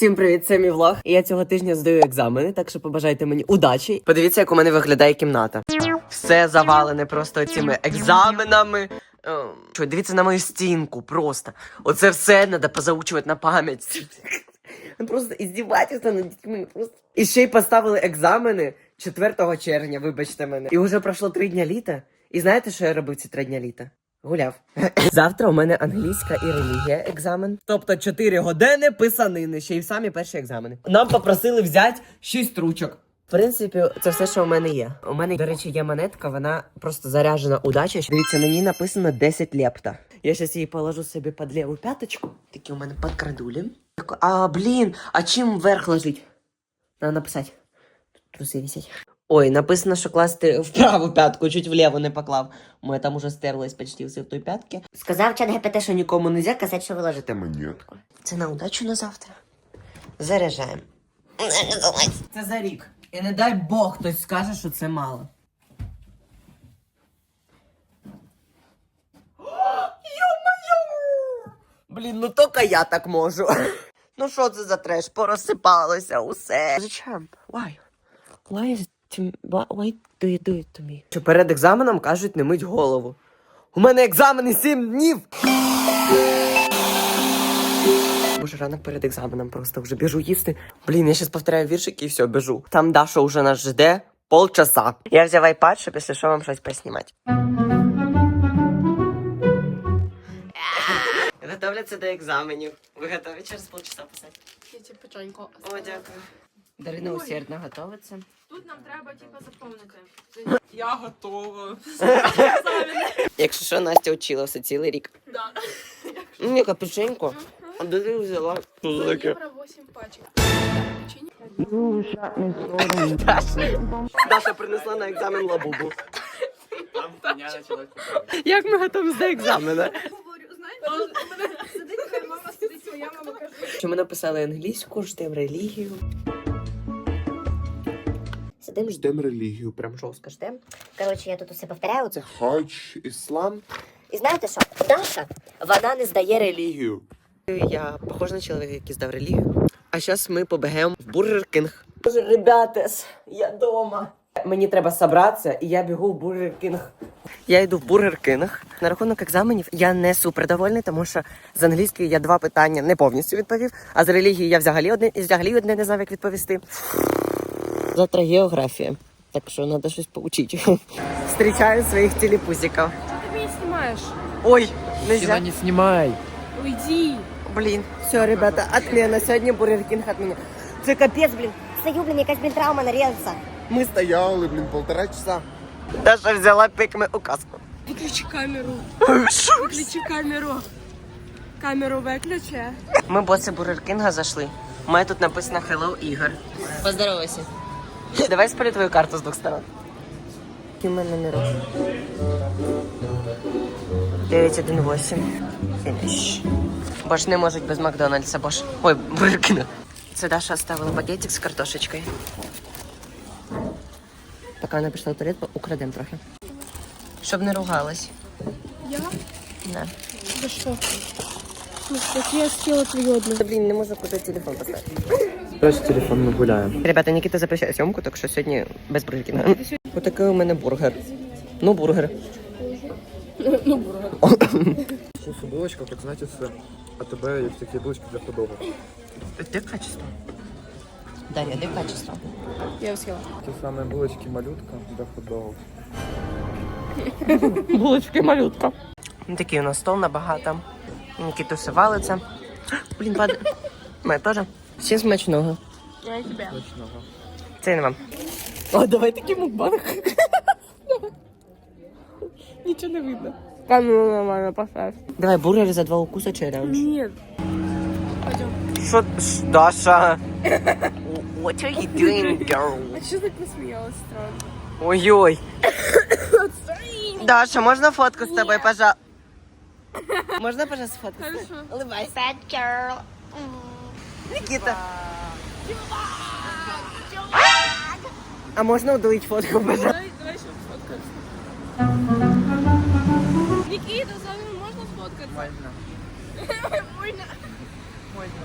Всім привіт, це мій влог. І я цього тижня здаю екзамени, так що побажайте мені удачі. Подивіться, як у мене виглядає кімната. Все завалене просто цими екзаменами. Ем, Що, дивіться на мою стінку, просто. Оце все треба позаучувати на пам'ять. Просто іздівательство над дітьми. Просто. І ще й поставили екзамени 4 червня, вибачте мене. І вже пройшло три дня літа. І знаєте, що я робив ці три дня літа? Гуляв. Завтра у мене англійська і релігія екзамен. Тобто 4 години писанини, ще й самі перші екзамени. Нам попросили взяти 6 ручок. В принципі, це все, що у мене є. У мене, до речі, є монетка, вона просто заряджена удача. Дивіться, на ній написано 10 лепта. Я зараз її положу собі під ліву п'яточку. Такі у мене подкрадулі. А, блін, а чим вверх ложить? Надо написати. Труси висять. Ой, написано, що класти в праву п'ятку, чуть вліво не поклав. Моя там уже стерлась почти все в той п'ятки. Сказав чат ГПТ, що нікому не можна казати, що ви ложите монетку. Це на удачу на завтра. Заряджаємо. Це за рік. І не дай Бог хтось скаже, що це мало. Блін, ну тільки я так можу. Ну що це за треш? Порозсипалося усе. Зачем? Why? Why is it. Why, why do you do it to me? Що перед екзаменом кажуть не мить голову. У мене екзамени 7 днів! Боже, ранок перед екзаменом просто вже біжу їсти. Блін, я зараз повторяю віршики і все, біжу. Там Даша вже нас жде полчаса. Я взяв айпад, щоб якщо що вам щось поснімати. Готовляться до екзаменів. Ви готові через полчаса писати? Я тебе печеньку О, дякую. Дарина усердно готовиться. Тут нам треба типу заповнити. Я готова. Якщо що, Настя вчила все цілий рік. Да. Ну, яка печенько. А де ти взяла? Що за таке? Євро 8 пачек. Печенье. Даша. Принесла на екзамен лабубу. Як ми готові до екзамена? Говорю, знаєте, у мене сидить моя мама, сидить своя мама каже. Що ми написали англійську, ждемо релігію. Сидимо, ждемо релігію, прям жорстко ждемо. Коротше, я тут усе повторяю. Це хач, іслам. І знаєте що? Даша, вона не здає релігію. Я похожа на чоловіка, який здав релігію. А зараз ми побегаємо в Бургер Кінг. Боже, ребятес, я дома. Мені треба зібратися, і я бігу в Бургер Кінг. Я йду в Бургер Кінг. На рахунок екзаменів я не супер довольний, тому що з англійської я два питання не повністю відповів, а з релігії я взагалі одне взагалі одне не знав, як відповісти. Завтра географія. Так що треба щось поучити. Встрічаю своїх телепузиків. Ти мене знімаєш? Ой, нельзя. Не снимай. Уйди. Блін, все, ребята, отмена. Сьогодні Бургер Кінг от мене. Це капець, блін. Стою, блін, якась блін травма на. Ми стояли, блін, полтора часа. Даша взяла пикми указку. Виключи камеру. Виключи камеру. Камеру виключи. Ми боси Бургер Кінга зайшли. У мене тут написано Hello Ігор. Поздоровайся. Давай спалю твою карту з двох сторон. Які в мене номери? 918. Фініш. Бо ж не можуть без Макдональдса, бо ж. Ой, Бургер Кінга. Це Даша оставила багетик з картошечкою. Поки вона пішла в туалет, украдемо трохи. Щоб не ругалась. Я? Да. За що? Ну, я сіла твоєдно. Та, блін, не можу куди телефон поставити. Просто телефон мы гуляем. Ребята, Нікіта запрещає зйомку, так що сьогодні без бургеркіна. Отакий у мене бургер. Ну, бургер. Ну, бургер. Что булочка, как знаете, с АТБ есть такие булочки для ходовых. Де качество? Дар'я, де качество? Я сіла. Те самые булочки малютка для ходовых. Булочки малютка. Ну, такий у нас стол набагато. Нікітуси валиться. Блін, падає. Мене теж. Всім смачного. Я і тебе. Точного. Це не вам. О, давай такий мукбанг. Нічого не видно. Камеру нормально поставь. Давай бургер за два укуса челлендж. Ні. Пойдем. Що, Даша? What are you doing, girl? А що так посміялась странно? Ой-ой. Даша, можно фотку с тобой, пожалуйста? Можно, пожалуйста, фотку? Хорошо. Улыбайся. Никита. А можно удалить фотку, пожалуйста? Давай, давай ще сфоткаємося. Нікіта, з вами можна сфоткатися? Можно. Можна.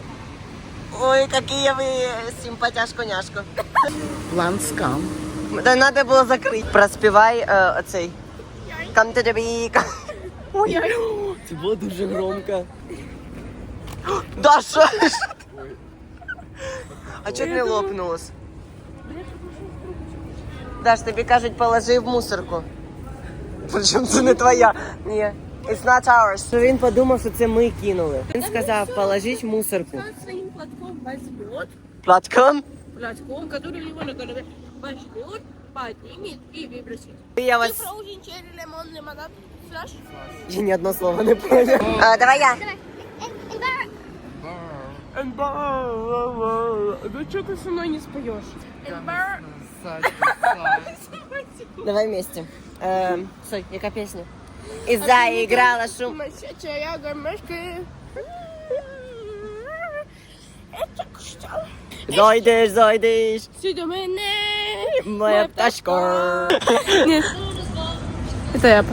Ой, які ви симпатяшко-няшко. План скам. Да надо було закрити. Проспівай е, оцей. Come to the beach. Ой, це було дуже громко. Даша! А чого не лопнулось? Даш, тобі кажуть, положи в мусорку. Причому це не твоя. Ні. It's not ours. Що він подумав, що це ми кинули. Він сказав, положіть в мусорку. Своим платком возьмет, Платком? платком, который у него на голове, возьмет, поднимет и выбросит. Я вас... Фроузен, черри, лимон, лимонад, фляж. Я ні одного слова не понял. А, давай я. Ну что ты со мной не споешь? Давай вместе. Эм, Стой, яка песня? І заіграла шум. Мочачая гармошка. Это что? Зайдеш, зайдеш, Все до мене. моя пташка. Это я.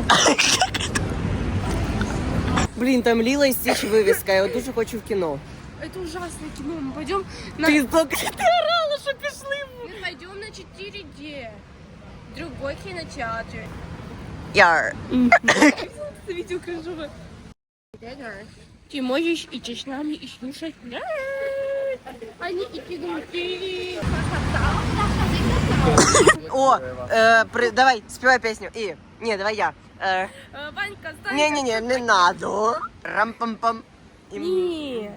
Блін, там Ліла і Стіч вивіска, я от дуже хочу в кіно. Это ужасное кино. Мы пойдем на... Ти тільки ти орала, що пішли. Мы пойдем на 4D. Другой кинотеатр. Яр. Ты видел крыжовый? Ты можешь идти с нами и слушать. Они и кинути. О, е, при, давай, співай пісню. І, ні, давай я. Е, Ванька, стань. ні, ні, ні, не надо. Рам-пам-пам. І- Нет.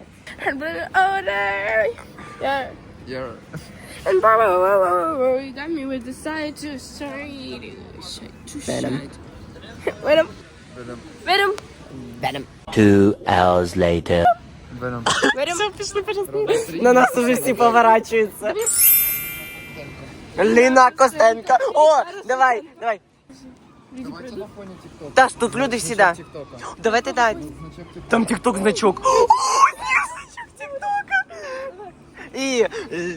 And brother, order. Yeah. Я... And brother, you got me with the side to side. Side to Venom. side. Venom. Venom. Venom. Venom. Two hours later. Веном. Venom. На нас уже всі поворачуються. Ліна Костенко. О, давай, давай. Давайте на фоне ТикТока. Даш, тут люди всі, да. Значок ТикТока. Давайте да. Значок ТикТока. Там тикток значок. О, ні, значок тиктока. І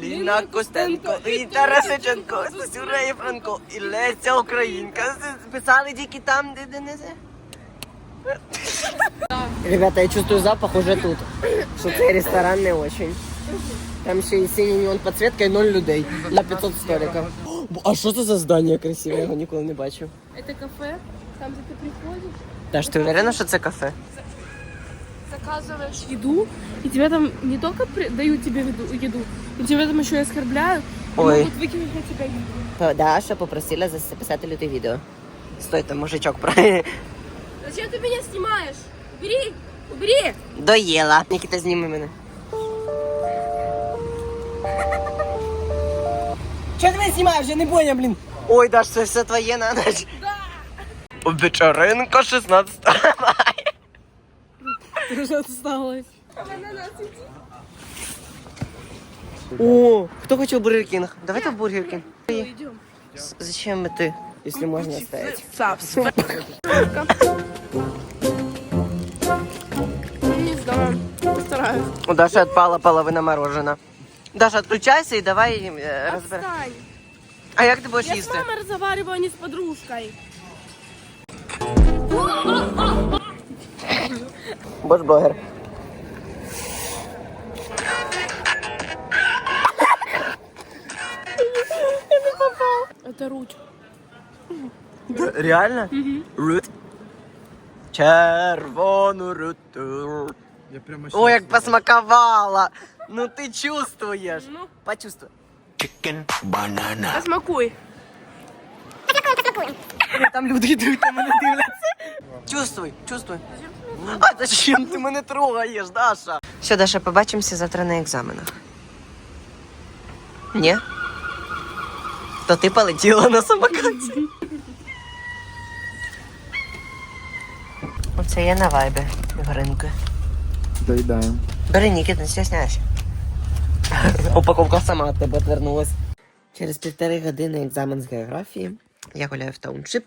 Ліна Костенко, і Тарасиченко, Сюра Єфранко, і Леся Українка. Писали тільки там, де, де не це. Ребята, я чувствую запах уже тут. Що цей ресторан не очень. Там ще і синій неон підсвітка і ноль людей на 500 столиків. А що це за здання красиве? Я його ніколи не бачив. Это кафе, там, где ты приходишь, Даш, ти уверена, що це кафе? заказываешь еду, и тебе там не только при- дают тебе еду, еду, но тебя там еще и оскорбляют, и Ой. могут выкинуть на тебя еду. Даша попросила записати люте відео. Стой, там мужичок правильно. Зачем ты меня снимаешь? Убери! Убери! Доїла. Нікіта, зніми мене. Чого ти мене знімаєш? Я не поняв, блін. Ой, Даш, це все твоє на ніч. Да. Вечеринка 16 мая. Ты уже отсталась. О, хто хоче в Бургер Кінг? Давайте в Бургер Кінг. Идем. С- Зачем ты, если можно оставить? Не знаю. Постараюсь. У Даши отпала половина мороженого. Даша, отключайся и давай э, разбирай. Отстань. А як ти будеш Я с їсти? мамой разговариваю, а не с подружкой. Бож блогер. Это руть. Реально? Рут. Червону руту. Я прямо Ой, щас- як посмаковала. Ну ти чувствуєш. Ну, Почувствуй. Chicken banana. посмакуй. Там люди йдуть, на мене дивляться. Чувствуй, чувствуй. А зачем ти мене трогаєш, Даша? Все, Даша, побачимося завтра на екзаменах. Ні? То ти полетіла на самокаті. Оце я на вайбі, Ігоринки. Доїдаємо. Бери, Нікіт, не стесняйся. Упаковка сама від тебе отвернулась. Через півтори години екзамен з географії. Я гуляю в тауншип.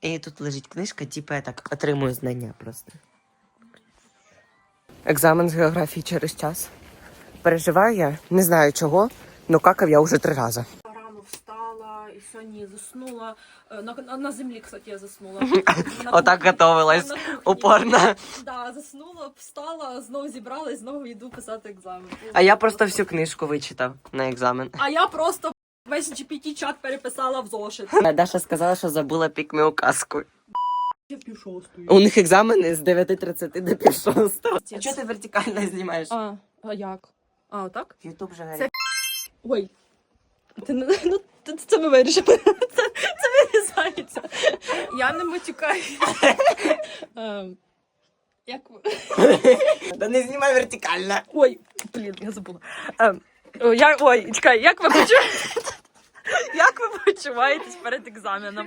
І тут лежить книжка, типу я так отримую знання просто. Екзамен з географії через час. Переживаю я, не знаю чого, але какав я вже три рази. Рано встала, и дивані, заснула. Е, На, на, на землі, кстати, я заснула. На Отак кухні. готовилась. На кухні. Упорно. Да, заснула, встала, знову зібралась, знову йду писати екзамен. А я просто всю книжку вичитав на екзамен. А я просто весь GPT-чат переписала в зошит. Даша сказала, що забула пікми указку. Я стою. У них екзамени з 9.30 до пів шостого. Чого ти вертикально знімаєш? А, а як? А, отак? Ютуб же Це- Ой. Ти не ну, це, це ми вирішили. Це, це вирізається. Я не матюкаю. Ем, Як ви? Да не знімай вертикально. Ой, блін, я забула. Ем, о, я, ой, чекай, як ви почуваєте? Як ви почуваєтесь перед екзаменом?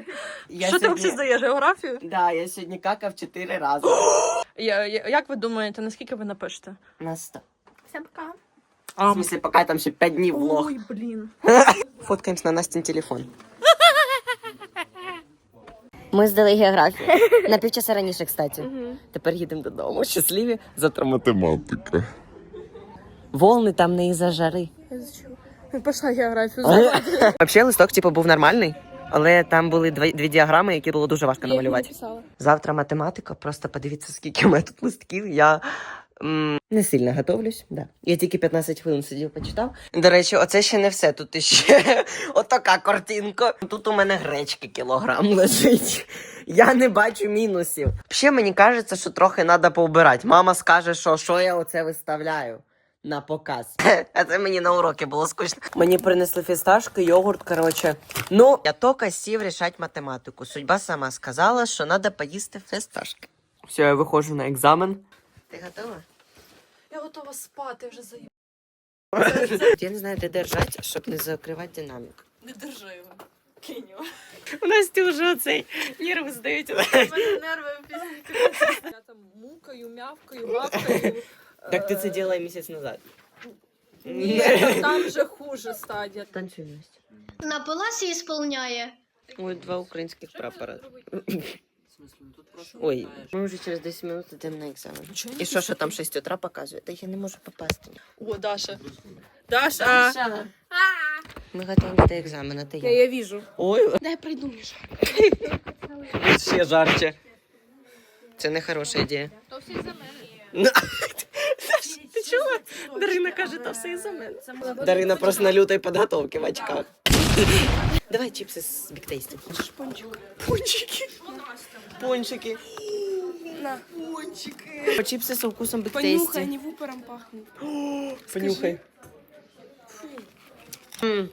Я Що ти сьогодні- взагалі здаєш географію? Да, я сьогодні какав чотири рази. Я, я, як ви думаєте, наскільки ви напишете? На сто. Всім пока. В смысле, пока там ще 5 днів влог. Ой, блін. Фоткаємось на Настін телефон. Ми здали географію. На півчаса раніше, кстати. Тепер їдемо додому. Щасливі. Завтра математика. Волни там не із-за жари. Пішла географію. Взагалі листок типу, був нормальний, але там були дві, дві діаграми, які було дуже важко намалювати. Завтра математика, просто подивіться, скільки у мене тут листків. Я м, не сильно готовлюсь. Да. Я тільки 15 хвилин сидів, почитав. До речі, оце ще не все. Тут іще отака картинка. Тут у мене гречки кілограм лежить. Я не бачу мінусів. Ще мені кажеться, що трохи треба поубирати. Мама скаже, що, що я оце виставляю. На показ. А це мені на уроки було скучно. Мені принесли фісташки, йогурт, коротше. Ну, я тільки сів рішати математику. Судьба сама сказала, що треба поїсти фісташки. Все, я виходжу на екзамен. Ти готова? Я готова спати вже заїб. Я не знаю, де держати, щоб не закривати динамік. Не держи його. Кинь його. У Насті вже оцей нерви здають. У мене нерви після Я там мукаю, мявкаю, гавкаю. Так ти це Е, робила місяць назад. Ні, там вже хуже стадія. Настя. Напилася і сповняє. Ой, два українських прапора. Ой, ми вже через 10 минут йдемо на екзамен. І що, що там 6 утра показує? Та я не можу попасти. О, Даша. Даша. Ми готуємо до екзамену, ти я. Я вижу. Ой, Дай прийду, Міша. ще жарче. Це не хороша ідея. То всі за мене. Ну, Ти чула? Дарина каже, то все із-за мене. Дарина просто на лютої підготовки в очках. Давай чіпси з біктейсті. Хочеш пончик? Пончики. Пончики. Пончики. Чіпси з вкусом біктейсті. не вупером пахнуть. Понюхай. М,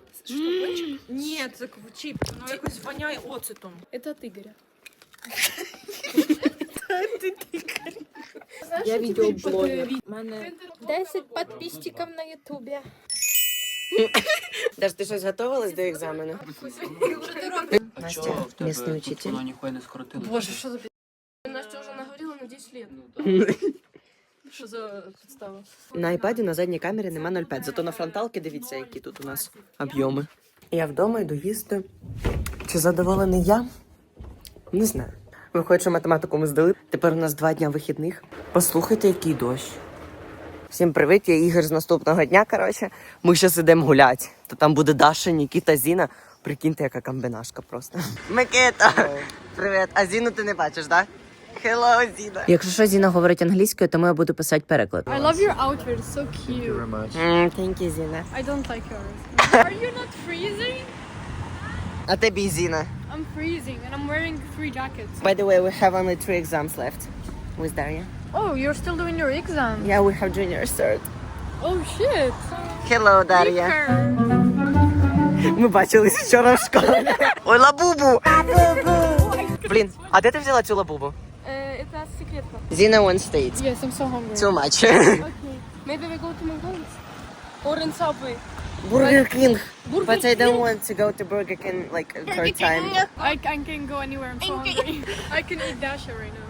Ні, це чіп. Ну якось воняє оцетом. Это от Игоря. Я відеоблогер. У мене 10 подписчиков на ютубе. Даш, ти щось готувалась до екзамену? Настя, місний учитель. Боже, що за Настя уже наговорила на 10 лет. що за підстава? На айпаді на задній камері нема 0,5, зато на фронталки дивіться, які тут у нас об'єми. Я вдома йду їсти. Чи задоволений я? Не знаю. Виходить, що математику ми здали. Тепер у нас два дня вихідних. Послухайте, який дощ. Всім привіт, я Ігор з наступного дня. Коротше, ми зараз ідемо гуляти. То там буде Даша, Нікіта, Зіна. Прикиньте, яка комбінашка просто. Микита! Привіт. А Зіну ти не бачиш, так? Да? Hello, Зіна. Якщо що Зіна говорить англійською, тому я буду писати переклад. I love your outfit, it's so cute. Thank you very much. Mm, thank you, Зіна. I don't like yours. Are you not freezing? А тобі, Зіна. I'm freezing and I'm wearing three jackets. By the way, we have only three exams left with Daria. Oh, you're still doing your exam. Yeah, we have junior cert. Oh shit. Hello, Дар'я. Vicar. Ми бачились вчора в школі. Ой, лабубу! Блін, а де ти взяла цю лабубу? Uh, it's a секретка. Зіна one state. Yes, I'm so hungry. Too much. Okay. Maybe we go to McDonald's. Or in Subway. Burger King. Burger But I don't want to go to Burger King like a third time. I, I can go anywhere, I'm so hungry. I can eat Dasha right now.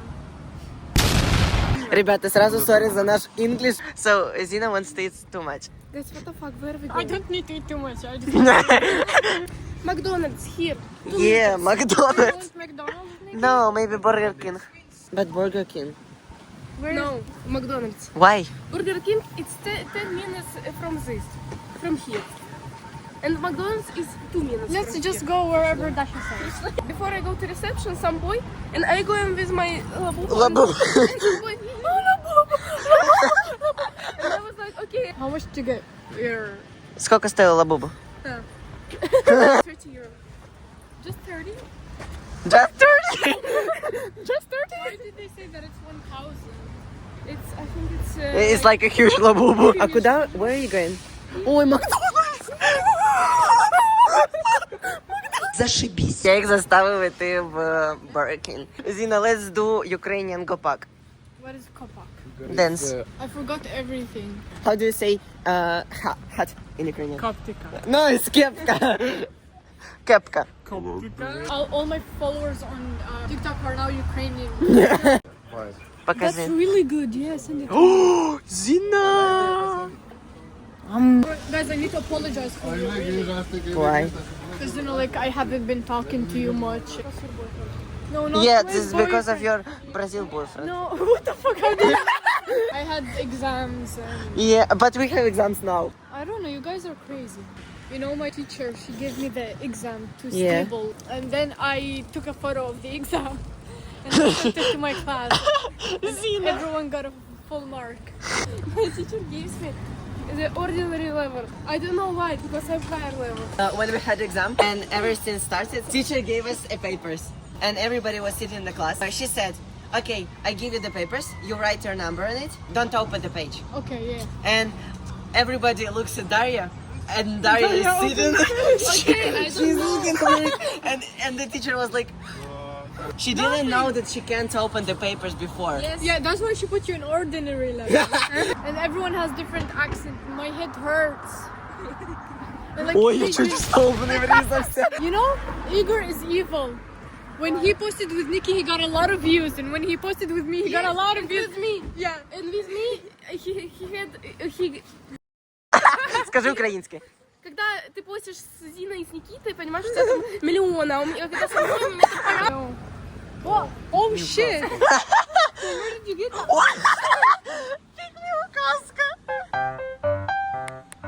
Ребята, сразу sorry за наш English. So, Zina one state too much. Guys, what the fuck, where are we going? I don't need to eat too much. I just McDonald's here. yeah, McDonald's. Want McDonald's? maybe? No, maybe Burger King. But Burger King. Where? No, McDonald's. Why? Burger King, it's te- 10 minutes from this, from here. And McDonald's is two minutes. Let's from just here. go wherever Dasha says. Before I go to reception, some boy, and I go in with my labubu. Labubu. And some boy, oh, labubu, labubu. And I was like, okay. How much to get your Скільки стоїла лабуба? 30 euro. Just 30? Just 30. Just 30? Why did they say that it's 1,000? It's, I think it's... Uh, It's like a huge лабубу. А куди? Where are you going? Ой, Макдональдс. Зашибись. Я їх заставив йти в е, Burger King. Зіна, let's do Ukrainian Gopak. What is Kopak? Dance. I forgot everything. How do you say uh, hat, hat in Ukrainian? Коптика. No, it's кепка. Кепка. All, all my followers on uh, TikTok are now Ukrainian. Покажи. really good. Yeah, send it. Зіна! Um, guys, I need to apologize for you. Why? Because, you know, like, I haven't been talking to you much. No, not Yeah, my this is because of boyfriend. your Brazil boyfriend. No, what the fuck? How did I had exams and Yeah, but we have exams now. I don't know. You guys are crazy. You know, my teacher, she gave me the exam to Yeah. stable, and then I took a photo of the exam and I sent it to my class. And Everyone got a full mark. my teacher gives me the ordinary level. I don't know why, because I'm higher level. Uh, when we had exam and everything started, teacher gave us a papers and everybody was sitting in the class. She said, okay, I give you the papers, you write your number on it, don't open the page. Okay, yeah. And everybody looks at Daria and Daria is sitting. okay, She's looking at me and, and the teacher was like, she didn't know that she can't open the papers before. Yeah, that's why she put you in ordinary level. and everyone has different accent. My head hurts. And like, Ой, я they- чуть столб не врізався. You know, Igor is evil. When he posted with Nikki, he got a lot of views, and when he posted with me, he got a lot of views. With me, Yeah. and with me, he, he had, he, Скажи українськи. когда ты постишь с Зиной и с Никитой, понимаешь, что это миллион, а у меня, когда со мной, у меня это понятно. Oh, oh shit! Where did you get that?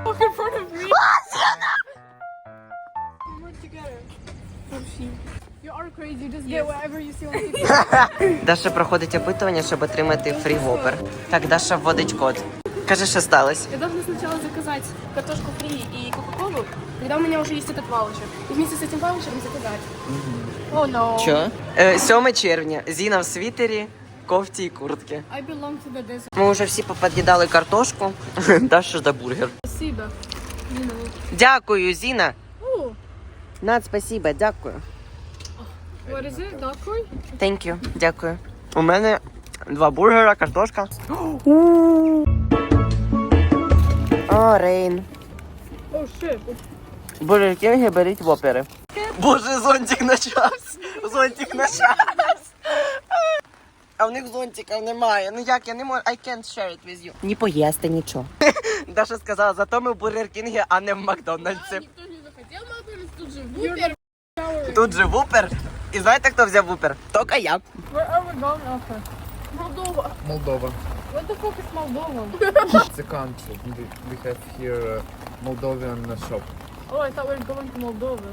Walk in front of me. We're together. You are crazy. Just get whatever you see on TikTok. Даша проходить опитування, щоб отримати фрі-вопер. Так, Даша вводить код. Каже, що сталося. Я должна сначала заказать картошку фри и кока-колу, когда у меня уже есть этот ваучер. И вместе с этим ваучером заказать. Oh no. Що? Е, 7 червня. Зіна в світері, кофті і куртки. I belong to the desert. Ми вже всі попод'їдали картошку. Даша за бургер. Спасибо. You know. Дякую, Зіна. Oh, Над, спасибо, дякую. what is it? Dakoi? Thank you, дякую. У мене два бургера, картошка. О, Рейн. Shit. Бургер Кінги беріть вопери. Боже, зонтик на час. Зонтик на час. А в них зонтика немає. Ну як я не можу. I can't share it with you. Не поїсти нічого. Даша сказала, зато ми в Бургер Кінгі, а не в Макдональдсі. Никто не захотел Макдональдс, тут же вупер. Тут же вупер. І знаєте, хто взяв вупер? Тільки я. Where are we going after? Молдова. What the fuck is Moldovan? It's a country. We have here a Moldovan shop. Oh, I thought we were going to Moldova.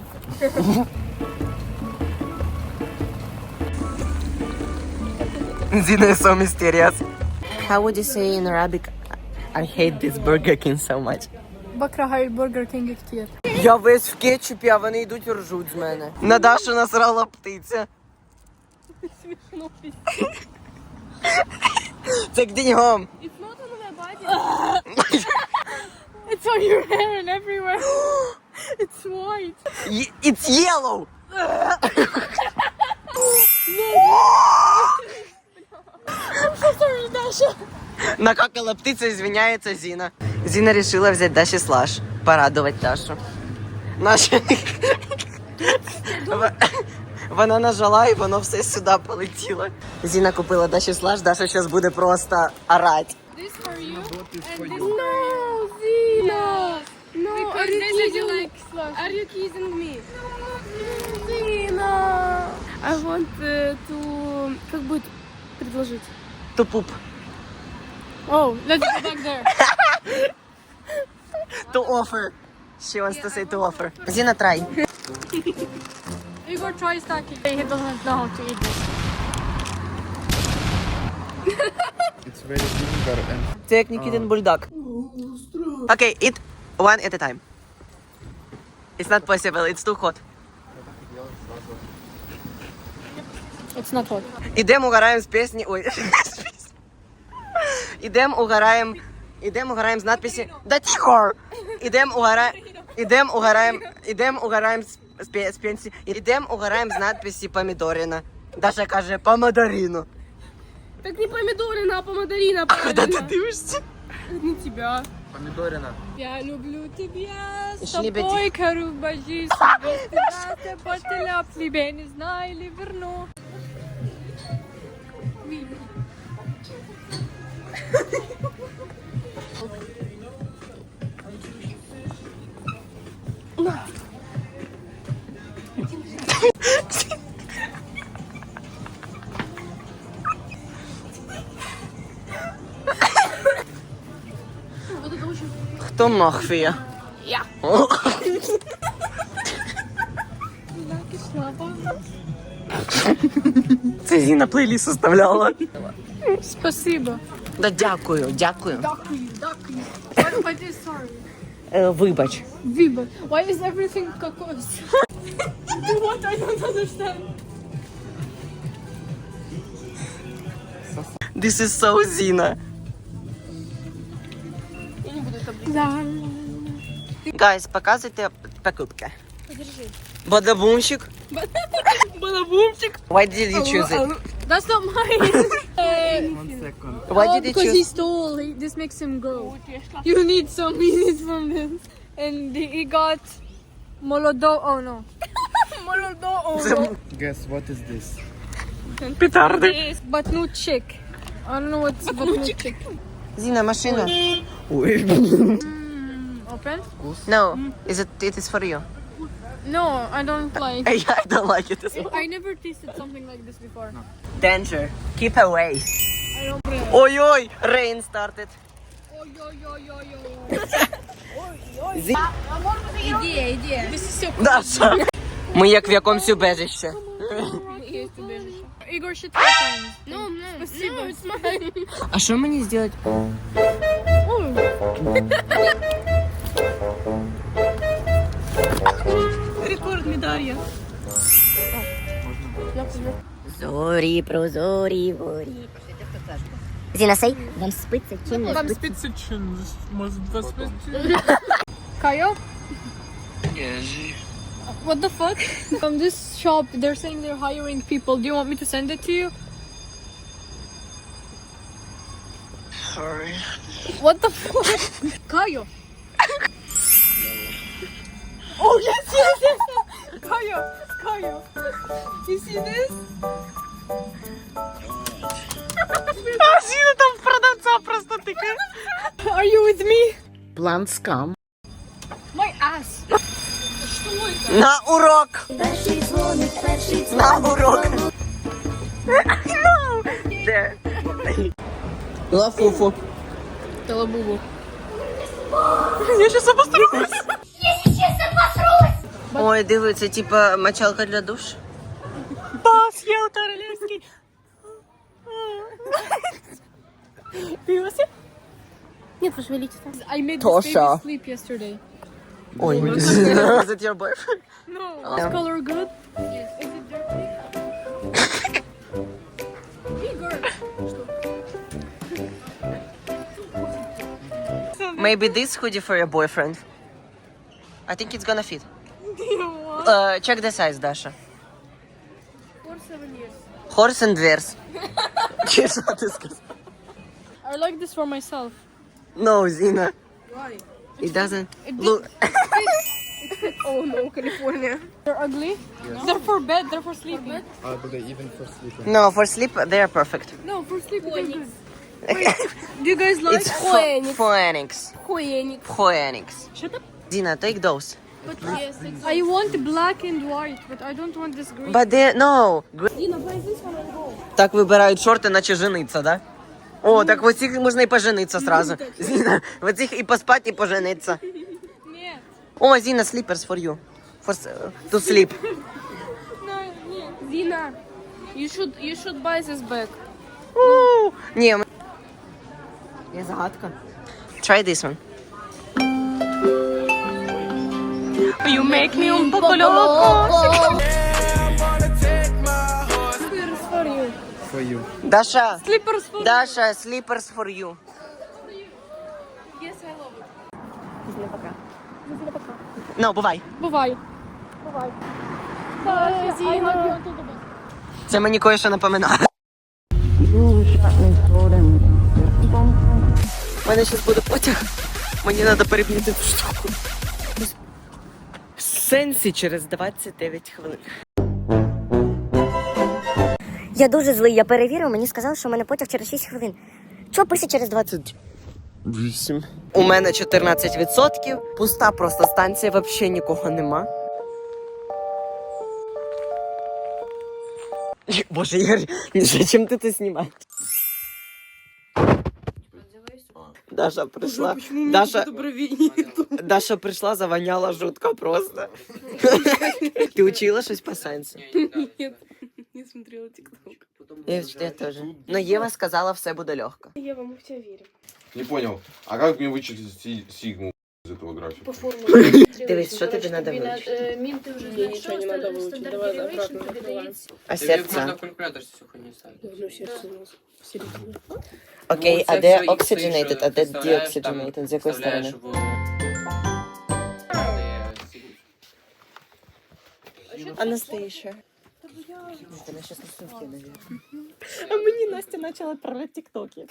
Zina is so mysterious. How would you say in Arabic? I hate this Burger King so much. Бакрагай Burger King Ектір. Я весь в кетчупі, а вони йдуть і ржуть з мене. На насрала птиця. Смішно. Це деньгом. It's not on my body. It's on your hair and everywhere. it's white. Ye- It's yellow. Sorry, Dasha. Накакала птиця, звиняється Зіна. Зіна рішила взяти Даші слаж. Порадувати Дашу. Наша... Вона нажала і воно все сюди полетіло. Зіна купила Даші слаж, Даша зараз буде просто орать. This for you. and this for you. No, Zina. No, are you kidding me? like slush. Are you kidding me? Zina. I want uh, to... Как будет предложить? Тупуп. Oh, let's go back there. To offer. She wants yeah, to say to offer. Зіна, try. Igor try stacking. He doesn't know how to eat this. It's very vinegar and Це як Нікітин бульдог. Окей, eat one at a time. It's not possible, it's too hot. It's not hot. Ідем угораємо з пісні. Ой. Ідем угораємо. Ідем угораємо з надписі. Да тихо! Ідем угораємо. Ідем угораємо. Ідем угораємо з, з, з пенсії. Ідем угораємо з надписі помідорина. Даша каже помидорину. Так не помидорина, а помадорина. А куди ти дивишся? Не тебя. помидорина. Я люблю тебя, с тобой кору боюсь, без тебя ты не знаю или верну. Хто махфія? Я. Це Зіна плейліст составляла. Спасибо. Да дякую, дякую. Дякую, дякую. Sorry? Е, вибач. Viva. Why is everything cocos? what? I don't understand. This is so Зіна. Да. Гайс, показуйте покупки. Бадабумчик. Балабумчик. Why did you choose it? That's not mine. One second. Why oh, did you because he choose? stole. He, this makes him grow. You need some minutes from this. And he got Molodo. Oh no. Molodo. Oh no. Guess what is this? Петарди. It's Batnuchik. I don't know what's Batnuchik. Зіна, машина. Ой. Open? No, is it, it is for you. No, I don't like. I don't like it as well. I never tasted something like this before. Danger. Keep away. I don't. Rain started. Oh yo. Зі... This is so Даша. Ми як в якомусь убежище. Igor should try times. No, no, Спасибо. no, it's mine. А що мені зробити? Рекордний Дар'я. Зорі, прозорі, ворі. Зіна, сей, вам спиться чи не Вам спиться? спиться чин, може два спиться. Kayo? What the fuck? From this shop, they're saying they're hiring people. Do you want me to send it to you? Sorry. What the fuck? Kayo. Oh yes, yes, yes. Kayo, Kayo. You see this? А Зіна там продавця просто тикає. Are you with me? Plant scum. My ass. На урок. На урок. Де? Лафуфу. Талабубу. Я щас обосрусь. Ой, диви, це типа мочалка для душ. Бас, я королевський. Нет, пошевелитесь. I made Тоша. this baby sleep yesterday. Ой, is it your boyfriend? No. Is color good? Yes. Is it dirty? Igor. Maybe this hoodie for your boyfriend. I think it's gonna fit. Uh, check э, the size, Dasha. Horse and years. Horse and years. Here's what is good. I like this for myself. No, Zina. Why? It doesn't. It look. oh no, California. They're ugly. Yes. They're for bed. They're for sleeping. For uh, but they even for sleeping. No, for sleep they are perfect. No, for sleep they're good. Wait, do you guys like it's Phoenix? Phoenix. Phoenix. Phoenix. Shut up. Zina, take those. But yes, I want black and white, but I don't want this green. But they no. Dina, buy this one and go. Так вибирають шорти, наче жениться, да? О, так в оцих можна і пожениться сразу. Зіна, в оцих і поспати, і пожениться. Нет. О, Зіна, slippers for you. For, s- to sleep. No, Zina, you should you should buy this bag. У, Ні, є загадка. Try this one. You make me un poco loco. Slippers for you. For you. Даша, Slippers for Даша, slippers for you. Yes, I love it. Ну, бувай. Бувай. Бувай. Це мені кое-що напоминає. У мене зараз буде потяг. Мені треба перебігти цю штуку. Сенсі через 29 хвилин. Я дуже злий, я перевірив, мені сказали, що в мене потяг через 6 хвилин. Чого пише через 20? 8. У мене 14%. Пуста просто станція, взагалі нікого нема. Боже, Ігор, зачем ти це знімаєш? Даша прийшла. Даша, Даша прийшла, завоняла жутко просто. Ти учила щось по сенсу? Не смотрела тикток. Я, я теж. Но Єва сказала, все буде легко. Я вам в тебя верю. Не понял. А как мне вычислить си- сигму из этого графика? Дивись, що тобі треба вивчити? Мін ти вже Мне ничего не надо выучить. Давай обратно закрываем. А серце? калькулятор всю хуйню ставить. Ну, сердце у нас в середине. Окей, Ну, а це де все ікси, oxygenated, що а де представляєш, там deoxygenated? З якої вставляєш сторони? в- Анастейша. Вона щас на сумки, наверное. А мне Настя начала отправлять тиктоки.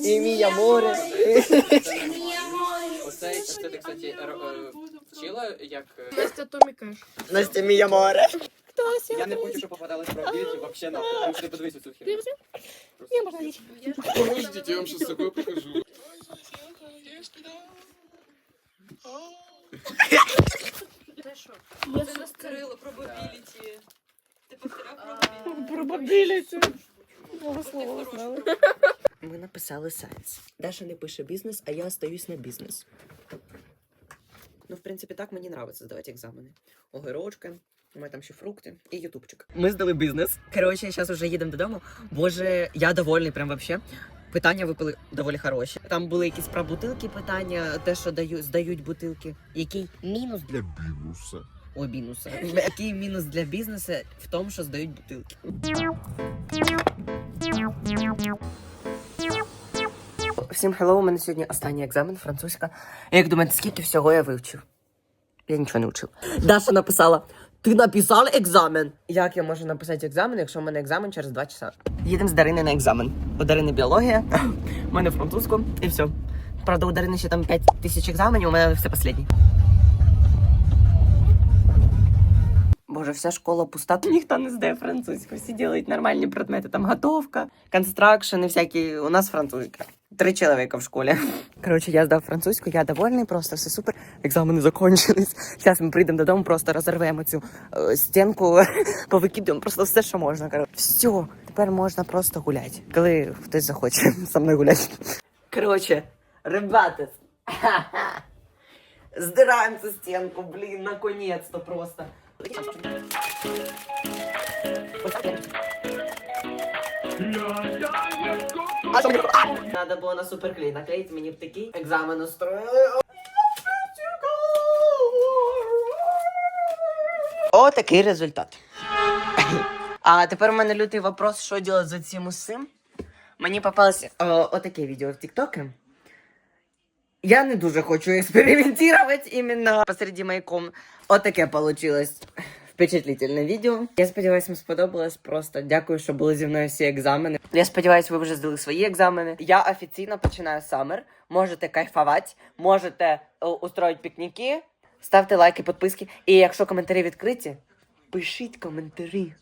І Мія море. Оце, це ти, кстати, р- е, вчила, як... е, Настя Томі Кеш. Настя Мія море. Я не хочу, щоб попадалось правдиві, вообще нахуй. Тому що ти подивись цю херню. Подождите, я вам сейчас такое покажу. Пробабились. Ми написали сайенс. Даша не пише бізнес, а я остаюсь на бізнес. Ну, в принципі, так мені нравиться здавати екзамени. Огірочки, у мене там ще фрукти і ютубчик. Ми здали бізнес. Коротше, зараз вже їдемо додому. Боже, я довольний, прям вообще. Питання випали доволі хороші. Там були якісь про бутилки питання, те, що даю, здають бутилки. Який мінус для бізнесу? О, мінуса. Який мінус для бізнесу в тому, що здають бутилки? Всім хеллоу, у мене сьогодні останній екзамен французька. Як думаєте, скільки всього я вивчив? Я нічого не вчив. Даша написала: Ти написала екзамен? Як я можу написати екзамен, якщо в мене екзамен через 2 часа? Їдемо з Дарини на екзамен. У Дарини біологія, у мене французьку і все. Правда, у Дарини ще там 5 тисяч екзаменів, у мене все останнє. Боже, вся школа пуста, ніхто не здає французьку. Всі роблять нормальні предмети. Там готовка, констракшн і всякі. У нас французька. Три чоловіка в школі. Коротше, я здав французьку, я довольний, просто все супер. Екзамени закончились. Зараз ми прийдемо додому, просто розірвемо цю е, стінку, повикидуємо просто все, що можна. Коротше. Все, тепер можна просто гуляти, коли хтось захоче зі мною гуляти. Коротше, ребята, Здираємо цю стінку, блін, наконець-то просто. Надо було на суперклей наклеїти, мені б такий екзамен устроїли. О, такий результат. А тепер у мене лютий вопрос, що робити за цим усім. Мені попалось о, отаке відео в ТікТокі. Я не дуже хочу експериментувати іменно посреди моєї комнати. Отаке получилось впечатлительне відео. Я сподіваюся, вам сподобалось. Просто дякую, що були зі мною всі екзамени. Я сподіваюся, ви вже здали свої екзамени. Я офіційно починаю самер. Можете кайфувати, можете е, устроїти пікніки, ставте лайки, підписки. І якщо коментарі відкриті, пишіть коментарі.